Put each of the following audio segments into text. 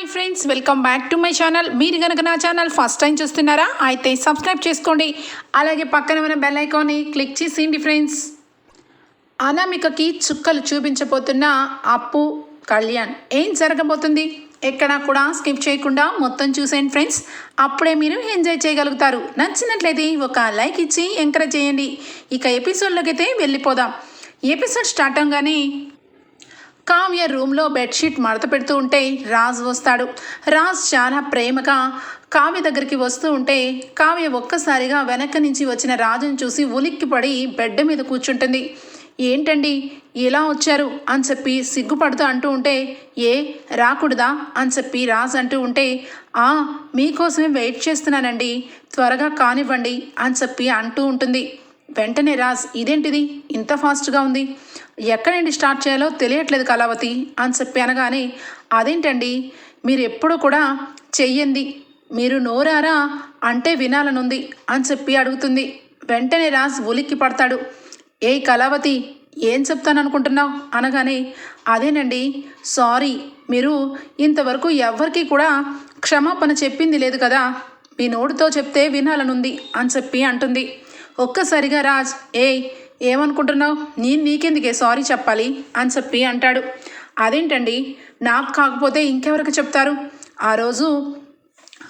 Hi friends welcome back to my channel మీరు కనుక నా ఛానల్ ఫస్ట్ టైం చూస్తున్నారా అయితే సబ్స్క్రైబ్ చేసుకోండి. అలాగే పక్కన ఉన్న బెల్ ఐకాన్ని క్లిక్ చేసేయండి ఫ్రెండ్స్ అనామికకి చుక్కలు చూపించబోతున్న అప్పు కళ్యాణ్ ఏం జరగబోతుంది? ఎక్కడా కూడా స్కిప్ చేయకుండా మొత్తం చూసేయండి ఫ్రెండ్స్ అప్పుడే మీరు ఎంజాయ్ చేయగలుగుతారు. నచ్చినట్లయితే ఒక లైక్ ఇచ్చి ఎంకరేజ్ చేయండి. ఇక ఎపిసోడ్లోకి అయితే వెళ్ళిపోదాం. ఎపిసోడ్ స్టార్ట్ అవగానే కావ్య రూమ్లో బెడ్షీట్ మడత పెడుతూ ఉంటే రాజ్ వస్తాడు. రాజ్ చాలా ప్రేమగా కావ్య దగ్గరికి వస్తూ ఉంటే కావ్య ఒక్కసారిగా వెనక నుంచి వచ్చిన రాజుని చూసి ఉలిక్కిపడి బెడ్ మీద కూర్చుంటుంది. ఏంటండి? ఇలా వచ్చారు? అని చెప్పి సిగ్గుపడుతూ అంటూ ఉంటే ఏ రాకూడదా? అని చెప్పి రాజ్ అంటూ ఉంటే ఆ మీకోసమే వెయిట్ చేస్తున్నానండి. త్వరగా కానివ్వండి అని చెప్పి అంటూ ఉంటుంది. వెంటనే రాజ్ ఇదేంటిది? ఇంత ఫాస్ట్గా ఉంది. ఎక్కడి నుండి స్టార్ట్ చేయాలో తెలియట్లేదు కళావతి అని చెప్పి అనగానే అదేంటండి? మీరు ఎప్పుడు కూడా చెయ్యండి. మీరు నోరారా అంటే వినాలనుంది అని చెప్పి అడుగుతుంది. వెంటనే రాజ్ ఉలిక్కి పడతాడు. ఏ కళావతి ఏం చెప్తాననుకుంటున్నావు? అనగానే అదేనండి సారీ. మీరు ఇంతవరకు ఎవ్వరికీ కూడా క్షమాపణ చెప్పింది లేదు కదా. మీ నోటితో చెప్తే వినాలనుంది అని చెప్పి అంటుంది. ఒక్కసారిగా రాజ్ ఏయ్ ఏమనుకుంటున్నావు? నేను నీకెందుకే సారీ చెప్పాలి? అని చెప్పి అంటాడు. అదేంటండి? నాకు కాకపోతే ఇంకెవరికి చెప్తారు? ఆ రోజు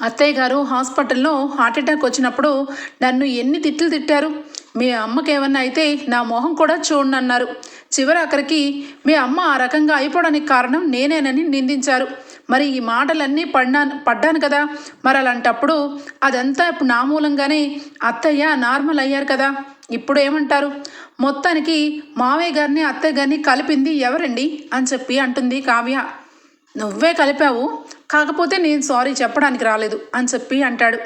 అత్తయ్య గారు హాస్పిటల్లో హార్ట్అటాక్ వచ్చినప్పుడు నన్ను ఎన్ని తిట్లు తిట్టారు? మీ అమ్మకి ఏమన్నా అయితే నా మొహం కూడా చూడండి అన్నారు చివరి అక్కడికి మీ అమ్మ ఆ రకంగా అయిపోవడానికి కారణం నేనేనని నిందించారు. మరి ఈ మాటలన్నీ పడ్డాను పడ్డాను కదా. మరి అలాంటప్పుడు అదంతా ఇప్పుడు నా మూలంగానే అత్తయ్య నార్మల్ అయ్యారు కదా. ఇప్పుడు ఏమంటారు? మొత్తానికి మావయ్య గారిని అత్తయ్య గారిని కలిపింది ఎవరండి అని చెప్పి అంటుంది కావ్య. నువ్వే కలిపావు కాకపోతే నేను సారీ చెప్పడానికి రాలేదు అని చెప్పి అంటాడు.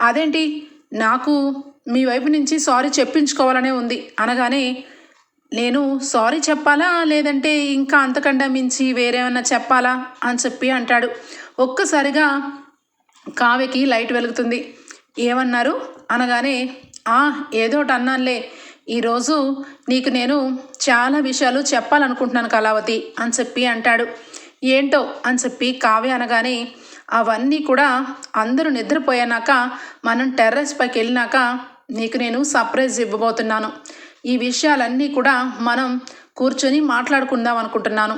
అదేంటి? నాకు మీ వైపు నుంచి సారీ చెప్పించుకోవాలనే ఉంది. అనగానే నేను సారీ చెప్పాలా? లేదంటే ఇంకా అంతకంటే మించి వేరేమన్నా చెప్పాలా? అని చెప్పి అంటాడు. ఒక్కసారిగా కావ్యకి లైట్ వెలుగుతుంది. ఏమన్నారు? అనగానే ఆ ఏదోటి అన్నానులే. ఈరోజు నీకు నేను చాలా విషయాలు చెప్పాలనుకుంటున్నాను కళావతి అని చెప్పి అంటాడు. ఏంటో? అని చెప్పి కావ్య అనగానే అవన్నీ కూడా అందరూ నిద్రపోయాక మనం టెర్రస్ పైకి వెళ్ళినాక నీకు నేను సర్ప్రైజ్ ఇవ్వబోతున్నాను. ఈ విషయాలన్నీ కూడా మనం కూర్చొని మాట్లాడుకుందాం అనుకుంటున్నాను.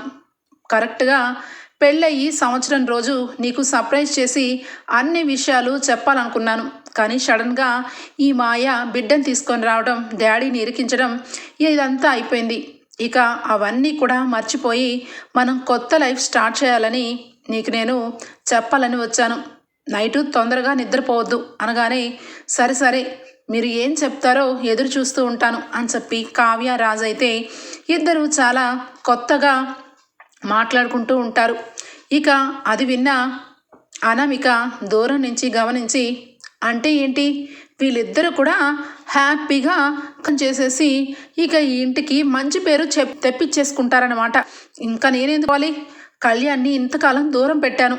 కరెక్ట్గా పెళ్ళయి సంవత్సరం రోజు నీకు సర్ప్రైజ్ చేసి అన్ని విషయాలు చెప్పాలనుకున్నాను. కానీ సడన్గా ఈ మాయ బిడ్డను తీసుకొని రావడం డాడీని ఇరికించడం ఇదంతా అయిపోయింది. ఇక అవన్నీ కూడా మర్చిపోయి మనం కొత్త లైఫ్ స్టార్ట్ చేయాలని నీకు నేను చెప్పాలని వచ్చాను. నైటు తొందరగా నిద్రపోవద్దు అనగానే సరే సరే మీరు ఏం చెప్తారో ఎదురు చూస్తూ ఉంటాను అని చెప్పి కావ్య రాజు అయితే ఇద్దరు చాలా కొత్తగా మాట్లాడుకుంటూ ఉంటారు. ఇక అది విన్న అనామిక దూరం నుంచి గమనించి అంటే ఏంటి? వీళ్ళిద్దరూ కూడా హ్యాపీగా చేసేసి ఇక ఈ ఇంటికి మంచి పేరు చెప్ తెప్పించేసుకుంటారనమాట ఇంకా నేనేందుకు వాలి కళ్యాణ్ని ఇంతకాలం దూరం పెట్టాను.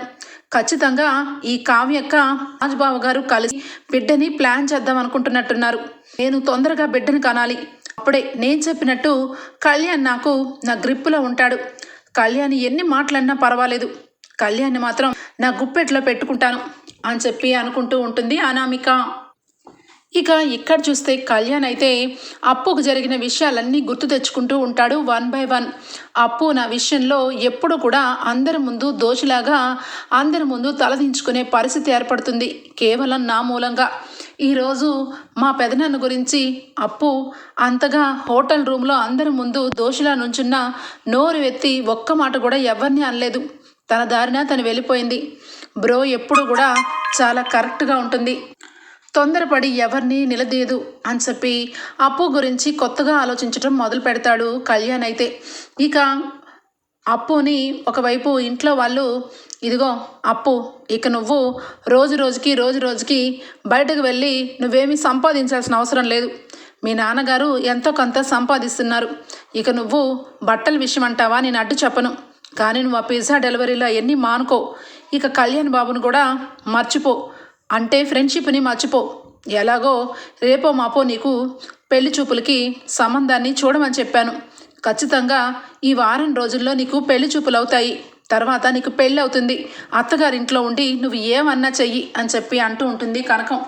ఖచ్చితంగా ఈ కావ్యక్క రాజుబాబు గారు కలిసి బిడ్డని ప్లాన్ చేద్దాం అనుకుంటున్నట్టున్నారు. నేను తొందరగా బిడ్డను కనాలి. అప్పుడే నేను చెప్పినట్టు కళ్యాణ్ నాకు నా గ్రిప్పులో ఉంటాడు. కళ్యాణ్ ఎన్ని మాటలన్నా పర్వాలేదు. కళ్యాణ్ని మాత్రం నా గుప్పెట్లో పెట్టుకుంటాను అని చెప్పి అనుకుంటూ ఉంటుంది అనామిక. ఇక ఇక్కడ చూస్తే కళ్యాణ్ అయితే అప్పుకు జరిగిన విషయాలన్నీ గుర్తు తెచ్చుకుంటూ ఉంటాడు వన్ బై వన్. అప్పు నా విషయంలో ఎప్పుడు కూడా అందరి ముందు దోషిలాగా అందరి ముందు తలదించుకునే పరిస్థితి ఏర్పడుతుంది కేవలం నా మూలంగా. ఈరోజు మా పెదనాన్న గురించి అప్పు అంతగా హోటల్ రూమ్లో అందరి ముందు దోషిలా నుంచున్న నోరు ఎత్తి ఒక్క మాట కూడా ఎవరిని అనలేదు. తన దారిన తను వెళ్ళిపోయింది. బ్రో ఎప్పుడు కూడా చాలా కరెక్ట్గా ఉంటుంది. తొందరపడి ఎవరిని నిలదీయదు అని చెప్పి అప్పు గురించి కొత్తగా ఆలోచించడం మొదలు పెడతాడు కళ్యాణ్ అయితే. ఇక అప్పుని ఒకవైపు ఇంట్లో వాళ్ళు ఇదిగో అప్పు ఇక నువ్వు రోజు రోజుకి రోజు రోజుకి బయటకు వెళ్ళి నువ్వేమీ సంపాదించాల్సిన అవసరం లేదు. మీ నాన్నగారు ఎంతో కొంత సంపాదిస్తున్నారు. ఇక నువ్వు బట్టల విషయం అంటావా? నేను అడ్డు చెప్పను. కానీ నువ్వు ఆ పిజ్జా డెలివరీలో అవన్నీ మానుకో. ఇక కళ్యాణ్ బాబును కూడా మర్చిపో. అంటే ఫ్రెండ్షిప్ని మర్చిపో. ఎలాగో రేపో మాపో నీకు పెళ్ళి చూపులకి సంబంధాన్ని చూడమని చెప్పాను. ఖచ్చితంగా ఈ వారం రోజుల్లో నీకు పెళ్ళి చూపులు అవుతాయి తర్వాత నీకు పెళ్ళి అవుతుంది అత్తగారింట్లో ఉండి నువ్వు ఏమన్నా చెయ్యి అని చెప్పి అంటూ ఉంటుంది కనకం.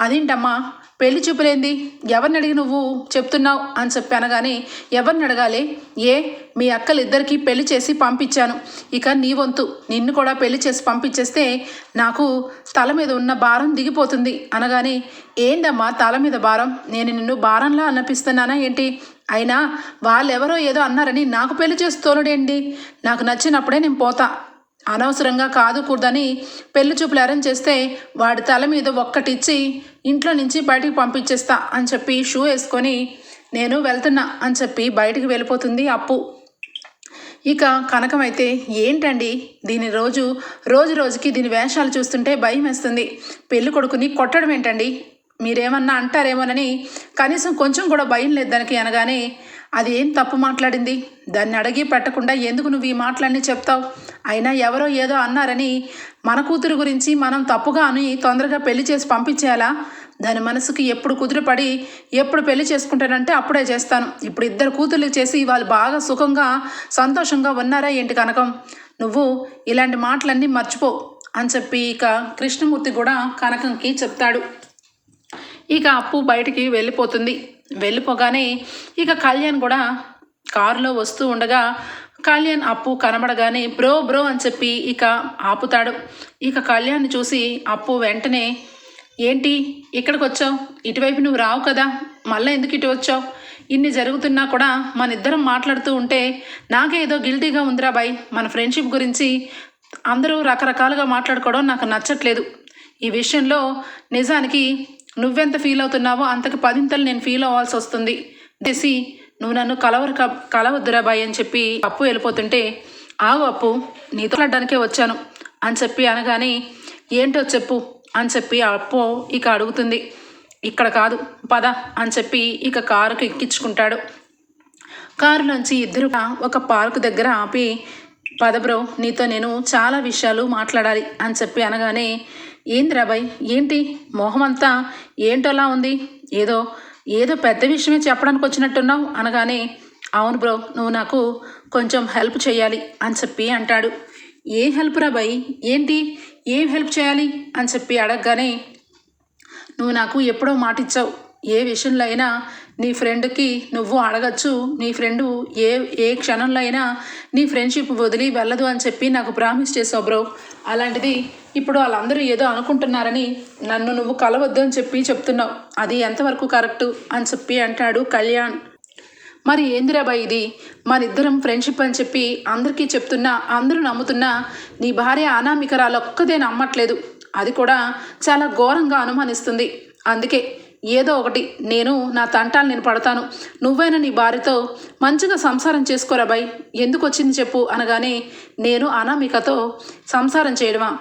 అదేంటమ్మా? పెళ్ళి చూపులేంది? ఎవరిని అడిగి నువ్వు చెప్తున్నావు? అని చెప్పి అనగానే ఎవరిని అడగాలి ఏ మీ అక్కలిద్దరికీ పెళ్ళి చేసి పంపించాను. ఇక నీ వంతు. నిన్ను కూడా పెళ్ళి చేసి పంపించేస్తే నాకు తల మీద ఉన్న భారం దిగిపోతుంది. అనగానే ఏందమ్మా తల మీద భారం? నేను నిన్ను భారంలా అనిపిస్తున్నానా ఏంటి? అయినా వాళ్ళెవరో ఏదో అన్నారని నాకు పెళ్ళి చేసి తోలుడేంటి నాకు నచ్చినప్పుడే నేను పోతా. అనవసరంగా కాదు కూడదని పెళ్ళి చూపులు అరేంజ్ చేస్తే వాడి తల మీద ఒక్కటిచ్చి ఇంట్లో నుంచి బయటికి పంపించేస్తా అని చెప్పి షూ వేసుకొని నేను వెళ్తున్నా అని చెప్పి బయటికి వెళ్ళిపోతుంది అప్పు. ఇక కనకమైతే ఏంటండి? దీని రోజు రోజు రోజుకి దీని వేషాలు చూస్తుంటే భయం వేస్తుంది. పెళ్ళి కొడుకుని కొట్టడం ఏంటండి? మీరేమన్నా అంటారేమోనని కనీసం కొంచెం కూడా భయం లేదు దానికి అనగానే అది ఏం తప్పు మాట్లాడింది? దాన్ని అడిగి పెట్టకుండా ఎందుకు నువ్వు ఈ మాటలన్నీ చెప్తావు? అయినా ఎవరో ఏదో అన్నారని మన కూతురు గురించి మనం తప్పుగా అని తొందరగా పెళ్ళి చేసి పంపించేయాలా? దాని మనసుకి ఎప్పుడు కుదురుపడి ఎప్పుడు పెళ్ళి చేసుకుంటానంటే అప్పుడే చేస్తాను. ఇప్పుడు ఇద్దరు కూతుర్లు చేసి వాళ్ళు బాగా సుఖంగా సంతోషంగా ఉన్నారా ఏంటి కనకం? నువ్వు ఇలాంటి మాటలన్నీ మర్చిపో అని చెప్పి ఇక కృష్ణమూర్తి కూడా కనకంకి చెప్తాడు. ఇక అప్పు బయటికి వెళ్ళిపోతుంది. వెళ్ళిపోగానే ఇక కళ్యాణ్ కూడా కారులో వస్తూ ఉండగా కళ్యాణ్ అప్పు కనబడగానే బ్రో బ్రో అని చెప్పి ఇక ఆపుతాడు. ఇక కళ్యాణ్ చూసి అప్పు వెంటనే ఏంటి ఇక్కడికి వచ్చావు? ఇటువైపు నువ్వు రావు కదా. మళ్ళీ ఎందుకు ఇటు వచ్చావు? ఇన్ని జరుగుతున్నా కూడా మన ఇద్దరం మాట్లాడుతూ ఉంటే నాకే ఏదో గిల్టీగా ఉందిరా బాయ్. మన ఫ్రెండ్షిప్ గురించి అందరూ రకరకాలుగా మాట్లాడుకోవడం నాకు నచ్చట్లేదు. ఈ విషయంలో నిజానికి నువ్వెంత ఫీల్ అవుతున్నావో అంతకు పదింతలు నేను ఫీల్ అవ్వాల్సి వస్తుంది. చేసి నువ్వు నన్ను కలవరు కలవద్దురా బాయ్ అని చెప్పి అప్పు వెళ్ళిపోతుంటే ఆగు అప్పు నీతో మాట్లాడడానికే వచ్చాను అని చెప్పి అనగానే ఏంటో చెప్పు అని చెప్పి అప్పు ఇక అడుగుతుంది. ఇక్కడ కాదు పద అని చెప్పి ఇక కారుకు ఎక్కించుకుంటాడు. కారులోంచి ఇద్దరు ఒక పార్కు దగ్గర ఆపి పద బ్రో నీతో నేను చాలా విషయాలు మాట్లాడాలి అని చెప్పి అనగానే ఏంది రాబాయ్? ఏంటి? మొహమంతా ఏంటోలా ఉంది? ఏదో ఏదో పెద్ద విషయమే చెప్పడానికి వచ్చినట్టున్నావు అనగానే అవును బ్రో నువ్వు నాకు కొంచెం హెల్ప్ చేయాలి అని చెప్పి అంటాడు. ఏ హెల్ప్ రాబాయ్? ఏంటి? ఏం హెల్ప్ చేయాలి అని చెప్పి అడగగానే నువ్వు నాకు ఎప్పుడో మాట ఇచ్చావు. ఏ విషయంలో అయినా నీ ఫ్రెండ్కి నువ్వు అడగచ్చు. నీ ఫ్రెండు ఏ ఏ క్షణంలో అయినా నీ ఫ్రెండ్షిప్ వదిలి వెళ్ళదు అని చెప్పి నాకు ప్రామిస్ చేసావు బ్రో. అలాంటిది ఇప్పుడు వాళ్ళందరూ ఏదో అనుకుంటున్నారని నన్ను నువ్వు కలవద్దు అని చెప్పి చెప్తున్నావు. అది ఎంతవరకు కరెక్టు? అని చెప్పి అంటాడు కళ్యాణ్. మరి ఏందిరాబాయ్ ఇది? మనిద్దరం ఫ్రెండ్షిప్ అని చెప్పి అందరికీ చెప్తున్నా అందరూ నమ్ముతున్నా నీ భార్య అనామికరాలు ఒక్కదే నమ్మట్లేదు. అది కూడా చాలా ఘోరంగా అనుమానిస్తుంది. అందుకే ఏదో ఒకటి. నేను నా తంటాలు నేను పడతాను. నువ్వైనా నీ భార్యతో మంచిగా సంసారం చేసుకోరా బాయ్. ఎందుకు వచ్చింది చెప్పు అనగానే నేను అనామికతో సంసారం చేయడమా?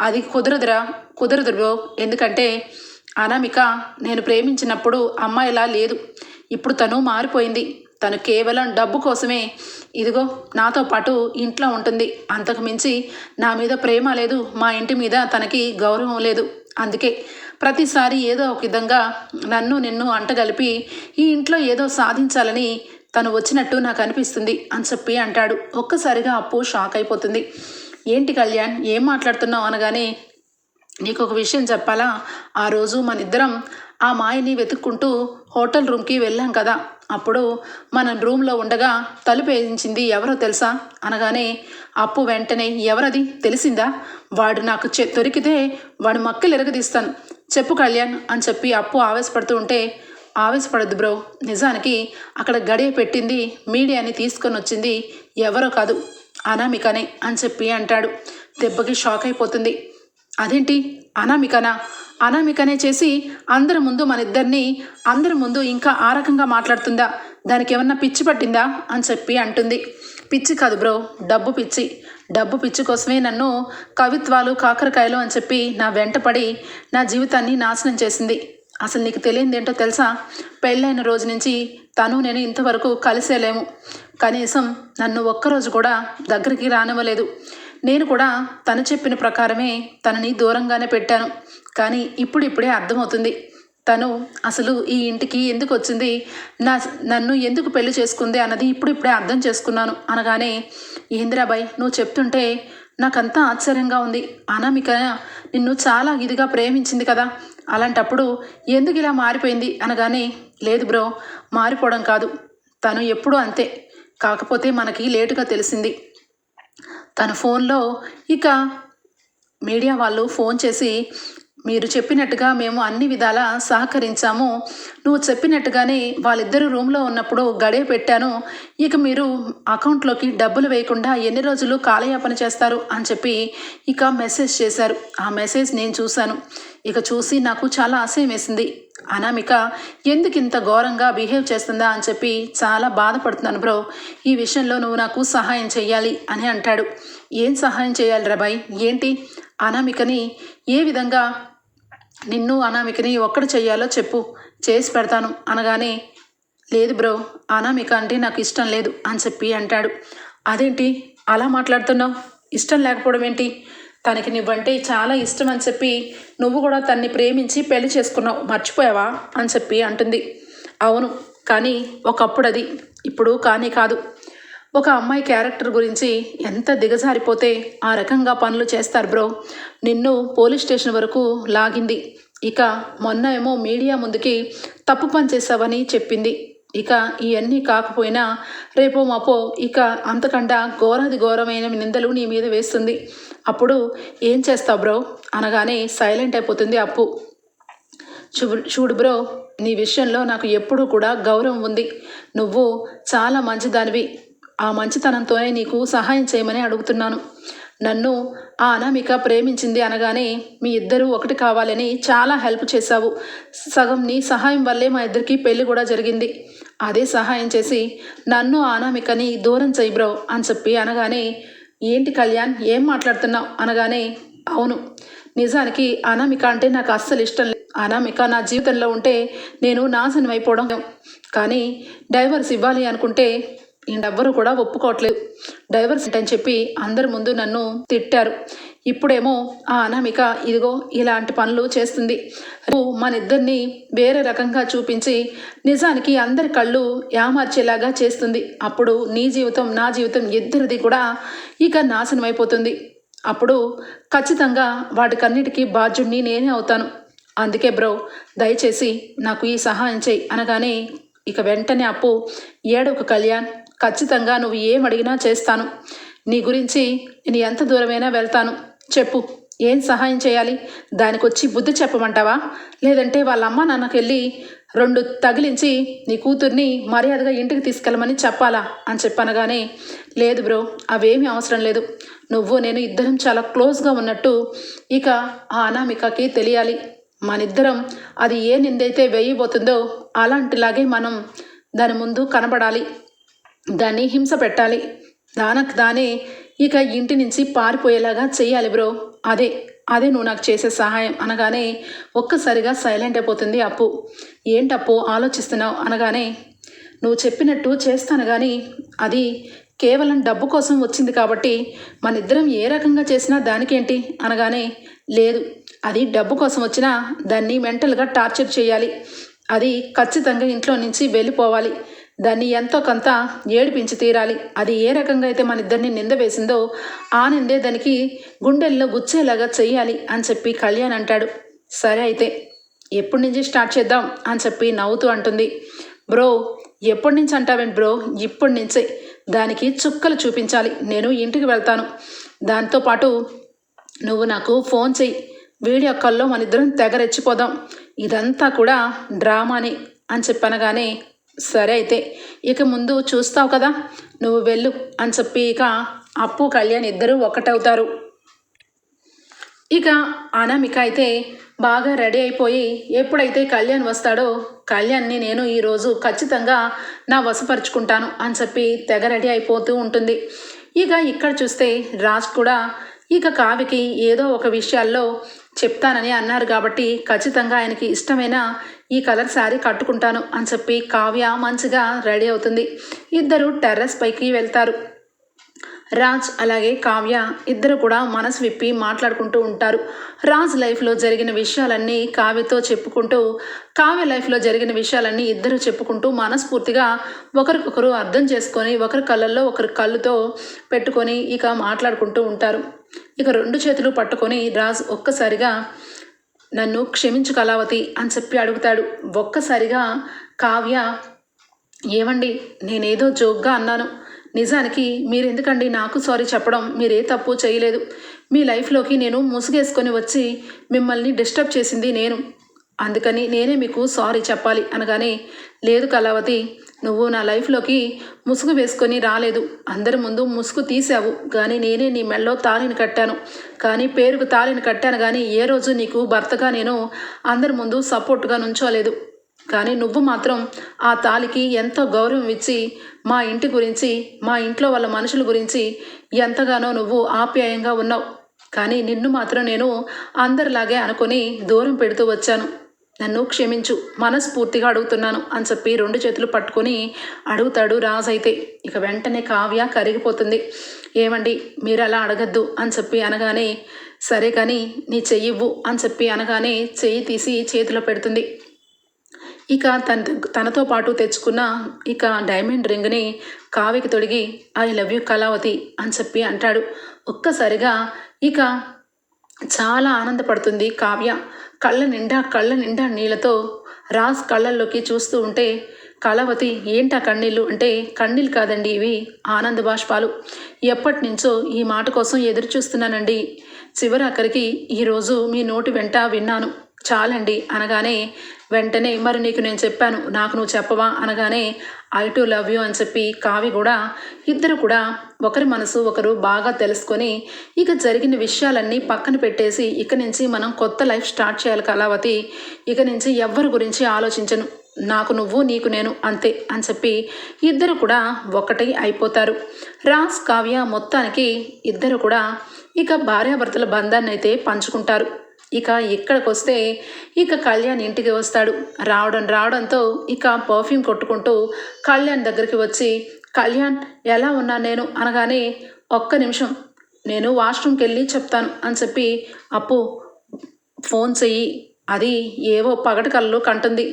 అది కుదరదురా. కుదరదు బ్రో. ఎందుకంటే అనామిక నేను ప్రేమించినప్పుడు అమ్మాయిలా లేదు. ఇప్పుడు తను మారిపోయింది. తను కేవలం డబ్బు కోసమే. ఇదిగో నాతో పాటు ఇంట్లో ఉంటుంది. అంతకు మించి నా మీద ప్రేమ లేదు. మా ఇంటి మీద తనకి గౌరవం లేదు. అందుకే ప్రతిసారి ఏదో ఒక విధంగా నన్ను నిన్ను అంటగలిపి ఈ ఇంట్లో ఏదో సాధించాలని తను వచ్చినట్టు నాకు అనిపిస్తుంది అని చెప్పి అంటాడు. ఒక్కసారిగా అప్పు షాక్ అయిపోతుంది. ఏంటి కళ్యాణ్ ఏం మాట్లాడుతున్నావు? అనగానే నీకు ఒక విషయం చెప్పాలా? ఆ రోజు మన ఇద్దరం ఆ మాయని వెతుక్కుంటూ హోటల్ రూమ్కి వెళ్ళాం కదా. అప్పుడు మన రూమ్లో ఉండగా తలుపు వేయించింది ఎవరో తెలుసా? అనగానే అప్పు వెంటనే ఎవరది? తెలిసిందా? వాడు నాకు చె దొరికితే వాడి మక్కలు ఎరగదీస్తాను. చెప్పు కళ్యాణ్ అని చెప్పి అప్పు ఆవేశపడుతూ ఉంటే ఆవేశపడద్దు బ్రో. నిజానికి అక్కడ గడియ పెట్టింది మీడియాని తీసుకొని వచ్చింది ఎవరో కాదు అనామికనే అని చెప్పి అంటాడు. దెబ్బకి షాక్ అయిపోతుంది. అదేంటి? అనామికనా? అనామికనే చేసి అందరి ముందు మన ఇద్దరిని అందరి ముందు ఇంకా ఆ రకంగా మాట్లాడుతుందా? దానికి ఏమన్నా పిచ్చి పట్టిందా? అని చెప్పి అంటుంది. పిచ్చి కాదు బ్రో డబ్బు పిచ్చి. డబ్బు పిచ్చి కోసమే నన్ను కవిత్వాలు కాకరకాయలు అని చెప్పి నా వెంటపడి నా జీవితాన్ని నాశనం చేసింది. అసలు నీకు తెలియంది ఏంటో తెలుసా? పెళ్ళైన రోజు నుంచి తను నేను ఇంతవరకు కలిసేలేము కనీసం నన్ను ఒక్కరోజు కూడా దగ్గరికి రానివ్వలేదు. నేను కూడా తను చెప్పిన ప్రకారమే తనని దూరంగానే పెట్టాను. కానీ ఇప్పుడిప్పుడే అర్థమవుతుంది. తను అసలు ఈ ఇంటికి ఎందుకు వచ్చింది? నా నన్ను ఎందుకు పెళ్ళి చేసుకుంది అన్నది ఇప్పుడు ఇప్పుడే అర్థం చేసుకున్నాను అనగానే ఇందిరాబాయ్ నువ్వు చెప్తుంటే నాకంతా ఆశ్చర్యంగా ఉంది. అనామిక నిన్ను చాలా ఇదిగా ప్రేమించింది కదా. అలాంటప్పుడు ఎందుకు ఇలా మారిపోయింది? అనగానే లేదు బ్రో మారిపోవడం కాదు. తను ఎప్పుడూ అంతే. కాకపోతే మనకి లేటుగా తెలిసింది. తన ఫోన్లో ఇక మీడియా వాళ్ళు ఫోన్ చేసి మీరు చెప్పినట్టుగా మేము అన్ని విధాలా సహకరించాము. నువ్వు చెప్పినట్టుగానే వాళ్ళిద్దరూ రూమ్లో ఉన్నప్పుడు గడియ పెట్టాను. ఇక మీరు అకౌంట్లోకి డబ్బులు వేయకుండా ఎన్ని రోజులు కాలయాపన చేస్తారు అని చెప్పి ఇక మెసేజ్ చేశారు. ఆ మెసేజ్ నేను చూశాను. ఇక చూసి నాకు చాలా ఆశయం వేసింది. అనామిక ఎందుకు ఇంత ఘోరంగా బిహేవ్ చేస్తుందా? అని చెప్పి చాలా బాధపడుతున్నాను బ్రో. ఈ విషయంలో నువ్వు నాకు సహాయం చేయాలి అని అంటాడు. ఏం సహాయం చేయాలి రాబాయ్ ఏంటి? అనామికని ఏ విధంగా నిన్ను అనామికని ఒక్కడు చెయ్యాలో చెప్పు చేసి పెడతాను అనగానే లేదు బ్రో అనామిక అంటే నాకు ఇష్టం లేదు అని చెప్పి అంటాడు. అదేంటి? అలా మాట్లాడుతున్నావు? ఇష్టం లేకపోవడం ఏంటి? తనకి నువ్వంటే చాలా ఇష్టం అని చెప్పి నువ్వు కూడా తన్ని ప్రేమించి పెళ్ళి చేసుకున్నావు మర్చిపోయావా అని చెప్పి అంటుంది. అవును కానీ ఒకప్పుడు అది ఇప్పుడు కానీ కాదు. ఒక అమ్మాయి క్యారెక్టర్ గురించి ఎంత దిగజారిపోతే ఆ రకంగా పనులు చేస్తారు బ్రో. నిన్ను పోలీస్ స్టేషన్ వరకు లాగింది. ఇక మొన్న ఏమో మీడియా ముందుకి తప్పు పని చేసావని చెప్పింది. ఇక ఇవన్నీ కాకపోయినా రేపో మాపో ఇక అంతకంటే ఘోరాది ఘోరమైన నిందలు నీ మీద వేస్తుంది. అప్పుడు ఏం చేస్తావు బ్రో? అనగానే సైలెంట్ అయిపోతుంది అప్పు. చూడు చూడు బ్రో నీ విషయంలో నాకు ఎప్పుడూ కూడా గౌరవం ఉంది. నువ్వు చాలా మంచిదానివి. ఆ మంచితనంతోనే నీకు సహాయం చేయమని అడుగుతున్నాను. నన్ను ఆ అనామిక ప్రేమించింది అనగానే మీ ఇద్దరూ ఒకటి కావాలని చాలా హెల్ప్ చేశావు. సగం నీ సహాయం వల్లే మా ఇద్దరికి పెళ్ళి కూడా జరిగింది. అదే సహాయం చేసి నన్ను ఆ అనామికని దూరం చేయి బ్రో అని చెప్పి అనగానే ఏంటి కళ్యాణ్ ఏం మాట్లాడుతున్నావు? అనగానే అవును నిజానికి అనామిక అంటే నాకు అస్సలు ఇష్టం లేదు. అనామిక నా జీవితంలో ఉంటే నేను నాశనం అయిపోవడం కానీ డైవర్స్ ఇవ్వాలి అనుకుంటే ఈయనెవ్వరూ కూడా ఒప్పుకోవట్లేదు. డైవర్స్ అని చెప్పి అందరి ముందు నన్ను తిట్టారు. ఇప్పుడేమో ఆ అనామిక ఇదిగో ఇలాంటి పనులు చేస్తుంది. మన ఇద్దరిని వేరే రకంగా చూపించి నిజానికి అందరి కళ్ళు ఏమార్చేలాగా చేస్తుంది. అప్పుడు నీ జీవితం నా జీవితం ఇద్దరిది కూడా ఇక నాశనం అయిపోతుంది అప్పుడు ఖచ్చితంగా వాటికన్నిటికీ బాధ్యుడిని నేనే అవుతాను. అందుకే బ్రో దయచేసి నాకు ఈ సహాయం చేయి అనగానే ఇక వెంటనే అప్పు ఏడొక కళ్యాణ్. ఖచ్చితంగా నువ్వు ఏం అడిగినా చేస్తాను. నీ గురించి నేను ఎంత దూరమైనా వెళ్తాను. చెప్పు ఏం సహాయం చేయాలి? దానికి వచ్చి బుద్ధి చెప్పమంటావా? లేదంటే వాళ్ళ అమ్మ నాన్నకి వెళ్ళి రెండు తగిలించి నీ కూతుర్ని మర్యాదగా ఇంటికి తీసుకెళ్ళమని చెప్పాలా అని చెప్పనగానే లేదు బ్రో అవేమీ అవసరం లేదు. నువ్వు నేను ఇద్దరం చాలా క్లోజ్గా ఉన్నట్టు ఇక ఆ అనామికకి తెలియాలి. మనిద్దరం అది ఏ నిందైతే వేయబోతుందో అలాంటిలాగే మనం దాని ముందు కనబడాలి. దాన్ని హింస పెట్టాలి. దానకు దానే ఇక ఇంటి నుంచి పారిపోయేలాగా చెయ్యాలి బ్రో. అదే అదే నువ్వు నాకు చేసే సహాయం అనగానే ఒక్కసారిగా సైలెంట్ అయిపోతుంది అప్పు. ఏంటప్పు ఆలోచిస్తున్నావు అనగానే నువ్వు చెప్పినట్టు చేస్తాను కానీ అది కేవలం డబ్బు కోసం వచ్చింది కాబట్టి మన ఇద్దరం ఏ రకంగా చేసినా దానికేంటి అనగానే లేదు అది డబ్బు కోసం వచ్చినా దాన్ని మెంటల్గా టార్చర్ చేయాలి. అది ఖచ్చితంగా ఇంట్లో నుంచి వెళ్ళిపోవాలి. దాన్ని ఎంతో కొంత ఏడిపించి తీరాలి. అది ఏ రకంగా అయితే మన ఇద్దరిని నింద వేసిందో ఆ నిందే దానికి గుండెల్లో గుచ్చేలాగా చెయ్యాలి అని చెప్పి కళ్యాణ్ అంటాడు. సరే అయితే ఎప్పటి నుంచి స్టార్ట్ చేద్దాం అని చెప్పి నవ్వుతూ అంటుంది. బ్రో ఎప్పటి నుంచి అంటావేంటి బ్రో? ఇప్పటి నుంచే. దానికి చుక్కలు చూపించాలి. నేను ఇంటికి వెళ్తాను. దాంతోపాటు నువ్వు నాకు ఫోన్ చెయ్యి. వీడియో కాల్లో మన ఇద్దరం తెగరెచ్చిపోదాం ఇదంతా కూడా డ్రామాని అని చెప్పనగానే సరే అయితే ఇక ముందు చూస్తావు కదా నువ్వు వెళ్ళు అని చెప్పి ఇక అప్పు కళ్యాణ్ ఇద్దరూ ఒకటవుతారు ఇక అనామిక అయితే బాగా రెడీ అయిపోయి ఎప్పుడైతే కళ్యాణ్ వస్తాడో కళ్యాణ్ని నేను ఈరోజు ఖచ్చితంగా నా వశపరుచుకుంటాను అని చెప్పి తెగ రెడీ అయిపోతూ ఉంటుంది. ఇక ఇక్కడ చూస్తే రాజ్ కూడా ఇక కావికి ఏదో ఒక విషయాల్లో చెప్తానని అన్నారు కాబట్టి ఖచ్చితంగా ఆయనకి ఇష్టమైన ఈ కలర్ శారీ కట్టుకుంటాను అని చెప్పి కావ్య మంచిగా రెడీ అవుతుంది. ఇద్దరు టెర్రస్ పైకి వెళ్తారు. రాజ్ అలాగే కావ్య ఇద్దరు కూడా మనసు విప్పి మాట్లాడుకుంటూ ఉంటారు. రాజ్ లైఫ్లో జరిగిన విషయాలన్నీ కావ్యతో చెప్పుకుంటూ కావ్య లైఫ్లో జరిగిన విషయాలన్నీ ఇద్దరు చెప్పుకుంటూ మనస్ఫూర్తిగా ఒకరికొకరు అర్థం చేసుకొని ఒకరి కళ్ళల్లో ఒకరి కళ్ళుతో పెట్టుకొని ఇక మాట్లాడుకుంటూ ఉంటారు. ఇక రెండు చేతులు పట్టుకొని రాజ్ ఒక్కసారిగా నన్ను క్షమించు కళావతి అని చెప్పి అడుగుతాడు. ఒక్కసారిగా కావ్య ఏమండి నేనేదో జోక్గా అన్నాను. నిజానికి మీరెందుకండి నాకు సారీ చెప్పడం? మీరే తప్పు చేయలేదు. మీ లైఫ్లోకి నేను ముసుగేసుకొని వచ్చి మిమ్మల్ని డిస్టర్బ్ చేసింది నేను. అందుకని నేనే మీకు సారీ చెప్పాలి అనగానే లేదు కళావతి నువ్వు నా లైఫ్లోకి ముసుగు వేసుకొని రాలేదు. అందరి ముందు ముసుగు తీసావు కానీ నేనే నీ మెళ్ళలో తాళిని కట్టాను. కానీ పేరుకు తాళిని కట్టాను. కానీ ఏ రోజు నీకు భర్తగా నేను అందరి ముందు సపోర్ట్గా నుంచోలేదు. కానీ నువ్వు మాత్రం ఆ తాలికి ఎంతో గౌరవం ఇచ్చి మా ఇంటి గురించి మా ఇంట్లో వాళ్ళ మనుషుల గురించి ఎంతగానో నువ్వు ఆప్యాయంగా ఉన్నావు. కానీ నిన్ను మాత్రం నేను అందరిలాగే అనుకొని దూరం పెడుతూ వచ్చాను. నన్ను క్షమించు మనస్ఫూర్తిగా అడుగుతున్నాను అని చెప్పి రెండు చేతులు పట్టుకొని అడుగుతాడు రాజు అయితే. ఇక వెంటనే కావ్య కరిగిపోతుంది. ఏమండి మీరు అలా అడగద్దు అని చెప్పి అనగానే సరే కానీ నీ చెయ్యివ్వు అని చెప్పి అనగానే చెయ్యి తీసి చేతిలో పెడుతుంది. ఇక తన తనతో పాటు తెచ్చుకున్న ఇక డైమండ్ రింగ్ని కావికి తొడిగి ఐ లవ్ యూ కళావతి అని చెప్పి అంటాడు. ఒక్కసారిగా ఇక చాలా ఆనందపడుతుంది కావ్య. కళ్ళ నిండా కళ్ళ నిండా నీళ్ళతో రాజ్ కళ్ళల్లోకి చూస్తూ ఉంటే కళావతి ఏంటా కన్నీళ్ళు? అంటే కన్నీళ్ళు కాదండి ఇవి ఆనంద బాష్పాలు. ఎప్పటి నుంచో ఈ మాట కోసం ఎదురు చూస్తున్నానండి చివరి అక్కడికి ఈరోజు మీ నోటి వెంట విన్నాను. చాలండి అనగానే వెంటనే మరి నీకు నేను చెప్పాను నాకు నువ్వు చెప్పవా? అనగానే ఐ టు లవ్ యూ అని చెప్పి కావి కూడా ఇద్దరు కూడా ఒకరి మనసు ఒకరు బాగా తెలుసుకొని ఇక జరిగిన విషయాలన్నీ పక్కన పెట్టేసి ఇక నుంచి మనం కొత్త లైఫ్ స్టార్ట్ చేయాలి కళావతి. ఇక నుంచి ఎవ్వరి గురించి ఆలోచించను. నాకు నువ్వు నీకు నేను అంతే అని చెప్పి ఇద్దరు కూడా ఒకటై అయిపోతారు. రాస్ కావ్య మొత్తానికి ఇద్దరు కూడా ఇక భార్యాభర్తల బంధాన్ని అయితే పంచుకుంటారు. ఇక ఇక్కడికి వస్తే ఇక కళ్యాణ్ ఇంటికి వస్తాడు. రావడం రావడంతో ఇక పర్ఫ్యూమ్ కొట్టుకుంటూ కళ్యాణ్ దగ్గరికి వచ్చి కళ్యాణ్ ఎలా ఉన్నా నేను? అనగానే ఒక్క నిమిషం నేను వాష్రూమ్కి వెళ్ళి చెప్తాను అని చెప్పి అప్పు ఫోన్ చెయ్యి. అది ఏవో పగటి కళ్ళు కంటుంది.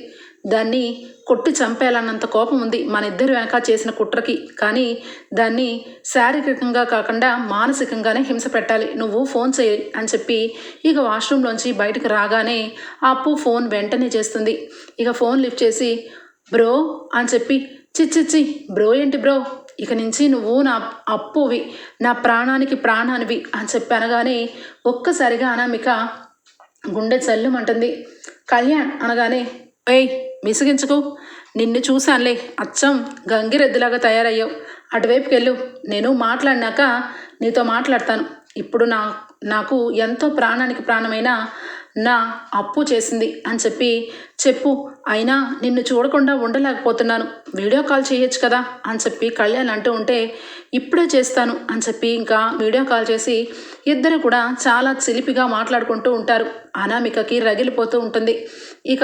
దాన్ని కొట్టి చంపేయాలన్నంత కోపం ఉంది మన ఇద్దరు వెనక చేసిన కుట్రకి. కానీ దాన్ని శారీరకంగా కాకుండా మానసికంగానే హింస పెట్టాలి. నువ్వు ఫోన్ చేయి అని చెప్పి ఇక వాష్రూమ్లోంచి బయటకు రాగానే అప్పు ఫోన్ వెంటనే చేస్తుంది. ఇక ఫోన్ లిఫ్ట్ చేసి బ్రో అని చెప్పి చిచ్చిచ్చి బ్రో ఏంటి బ్రో? ఇక నుంచి నువ్వు నా అప్పువి నా ప్రాణానికి ప్రాణానివి అని చెప్పి అనగానే ఒక్కసారిగా అనామిక గుండె చల్లుమంటుంది. కళ్యాణ్ అనగానే ఏయ్ మిసిగించుకో నిన్ను చూశానులే. అచ్చం గంగిరెద్దులాగా తయారయ్యావు. అటువైపుకి వెళ్ళు నేను మాట్లాడినాక నీతో మాట్లాడతాను. ఇప్పుడు నా నాకు ఎంతో ప్రాణానికి ప్రాణమైన నా అప్పు చేసింది అని చెప్పి చెప్పు. అయినా నిన్ను చూడకుండా ఉండలేకపోతున్నాను. వీడియో కాల్ చేయొచ్చు కదా అని చెప్పి కళ్యాణ్ అంటూ ఉంటే ఇప్పుడే చేస్తాను అని చెప్పి ఇంకా వీడియో కాల్ చేసి ఇద్దరు కూడా చాలా చిలిపిగా మాట్లాడుకుంటూ ఉంటారు. అనామికకి రగిలిపోతూ ఉంటుంది. ఇక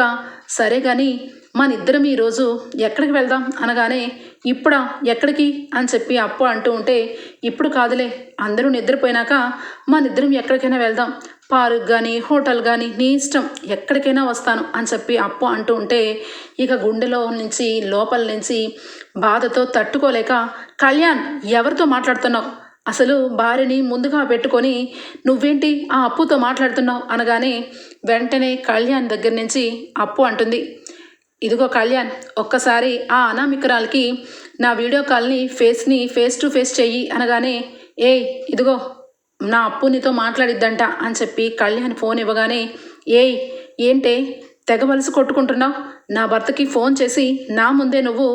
సరే కానీ మన ఇద్దరం ఈరోజు ఎక్కడికి వెళ్దాం అనగానే ఇప్పుడా ఎక్కడికి అని చెప్పి అప్పు అంటూ ఉంటే ఇప్పుడు కాదులే అందరూ నిద్రపోయినాక మనిద్దరం ఎక్కడికైనా వెళ్దాం. పార్క్ కానీ హోటల్ కానీ నీ ఇష్టం ఎక్కడికైనా వస్తాను అని చెప్పి అప్పు అంటూ ఉంటే ఇక గుండెలో నుంచి లోపల నుంచి బాధతో తట్టుకోలేక కళ్యాణ్ ఎవరితో మాట్లాడుతున్నావు? అసలు భార్యని ముందుగా పెట్టుకొని నువ్వేంటి ఆ అప్పుతో మాట్లాడుతున్నావు? అనగానే వెంటనే కళ్యాణ్ దగ్గర నుంచి అప్పు అంటుంది. ఇదిగో కళ్యాణ్ ఒక్కసారి ఆ అనామికురాలకి నా వీడియో కాల్ని ఫేస్ని ఫేస్ టు ఫేస్ చెయ్యి అనగానే ఏ ఇదిగో నా అప్పు నీతో మాట్లాడిద్దంట అని చెప్పి కళ్యాణ్ ఫోన్ ఇవ్వగానే ఏయ్ ఏంటే తెగవలసి కొట్టుకుంటున్నావు? నా భర్తకి ఫోన్ చేసి నా ముందే నువ్వు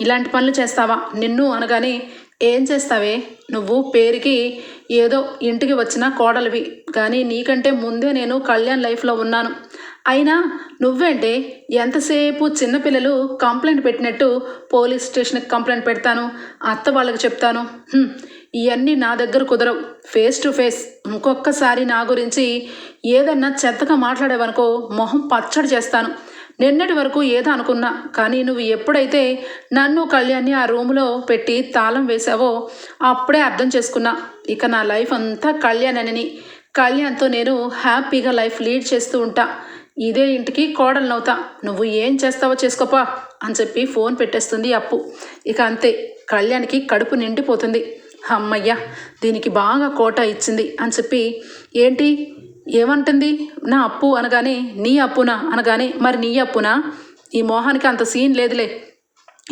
ఇలాంటి పనులు చేస్తావా? నిన్ను అనగానే ఏం చేస్తావే? నువ్వు పేరుకి ఏదో ఇంటికి వచ్చిన కోడలివి. కానీ నీకంటే ముందే నేను కళ్యాణ్ లైఫ్లో ఉన్నాను. అయినా నువ్వేంటే ఎంతసేపు చిన్నపిల్లలు కంప్లైంట్ పెట్టినట్టు పోలీస్ స్టేషన్కి కంప్లైంట్ పెడతాను. అత్త వాళ్ళకి చెప్తాను. ఇవన్నీ నా దగ్గర కుదరవు. Face to face. ఇంకొకసారి నా గురించి ఏదన్నా చెత్తగా మాట్లాడేవనుకో మొహం పచ్చడి చేస్తాను. నిన్నటి వరకు ఏదో అనుకున్నా కానీ నువ్వు ఎప్పుడైతే నన్ను కళ్యాణ్ని ఆ రూమ్లో పెట్టి తాళం వేశావో అప్పుడే అర్థం చేసుకున్నా ఇక నా లైఫ్ అంతా కళ్యాణ్ అని కళ్యాణ్తో నేను హ్యాపీగా లైఫ్ లీడ్ చేస్తూ ఉంటా. ఇదే ఇంటికి కోడలనవుతా నువ్వు ఏం చేస్తావో చేసుకోపా అని చెప్పి ఫోన్ పెట్టేస్తుంది అప్పు. ఇక అంతే కళ్యాణ్కి కడుపు నిండిపోతుంది. అమ్మయ్య దీనికి బాగా కోట ఇచ్చింది అని చెప్పి ఏంటి? ఏమంటుంది? నా అప్పు అనగానే నీ అప్పునా? అనగానే మరి నీ అప్పునా? ఈ మోహానికి అంత సీన్ లేదులే.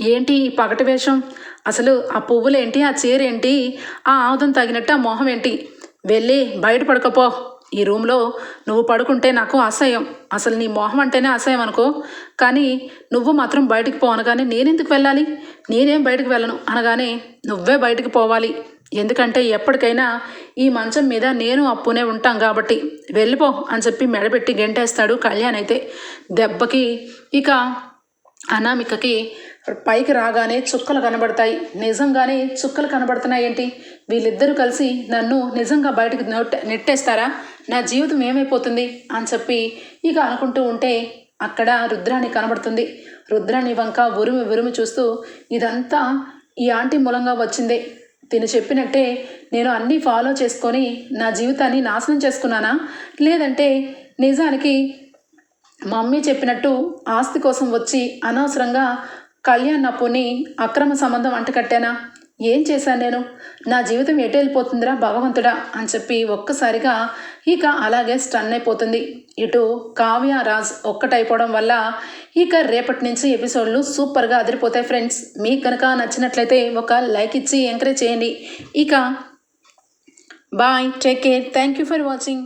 ఏంటి ఈ పగటి వేషం? అసలు ఆ పువ్వులేంటి? ఆ చీరేంటి? ఆ ఆముదం తగినట్టు ఆ మోహం ఏంటి? వెళ్ళి బయట పడుకోపో. ఈ రూమ్లో నువ్వు పడుకుంటే నాకు అసహ్యం. అసలు నీ మొహం అంటేనే అసహ్యం అనుకో. కానీ నువ్వు మాత్రం బయటికి పో అనగానే నేనెందుకు వెళ్ళాలి? నేనేం బయటకు వెళ్ళను? అనగానే నువ్వే బయటకు పోవాలి. ఎందుకంటే ఎప్పటికైనా ఈ మంచం మీద నేను అప్పునే ఉంటాం కాబట్టి వెళ్ళిపో అని చెప్పి మెడబెట్టి గెంటేస్తాడు కళ్యాణ్ అయితే. దెబ్బకి ఇక అనామికకి పైకి రాగానే చుక్కలు కనబడతాయి. నిజంగానే చుక్కలు కనబడుతున్నాయి ఏంటి? వీళ్ళిద్దరూ కలిసి నన్ను నిజంగా బయటకు నెట్టేస్తారా? నా జీవితం ఏమైపోతుంది? అని చెప్పి ఇక అనుకుంటూ ఉంటే అక్కడ రుద్రాణి కనబడుతుంది. రుద్రాణి వంక ఉరుమి ఉరుమి చూస్తూ ఇదంతా ఈ ఆంటీ మూలంగా వచ్చిందే. తిను చెప్పినట్టే నేను అన్నీ ఫాలో చేసుకొని నా జీవితాన్ని నాశనం చేసుకున్నానా? లేదంటే నిజానికి మమ్మీ చెప్పినట్టు ఆస్తి కోసం వచ్చి అనవసరంగా కళ్యాణ్ అప్పుని అక్రమ సంబంధం అంటకట్టానా ఏం చేశాను నేను? నా జీవితం ఎటు వెళ్ళిపోతుందిరా భగవంతుడా? అని చెప్పి ఒక్కసారిగా ఇక అలాగే స్టన్ అయిపోతుంది. ఇటు కావ్య రాజ్ ఒక్కటైపోవడం వల్ల ఇక రేపటి నుంచి ఎపిసోడ్లు సూపర్గా అదిరిపోతాయి ఫ్రెండ్స్. మీకు కనుక నచ్చినట్లయితే ఒక లైక్ ఇచ్చి ఎంకరేజ్ చేయండి. ఇక bye take care thank you for watching.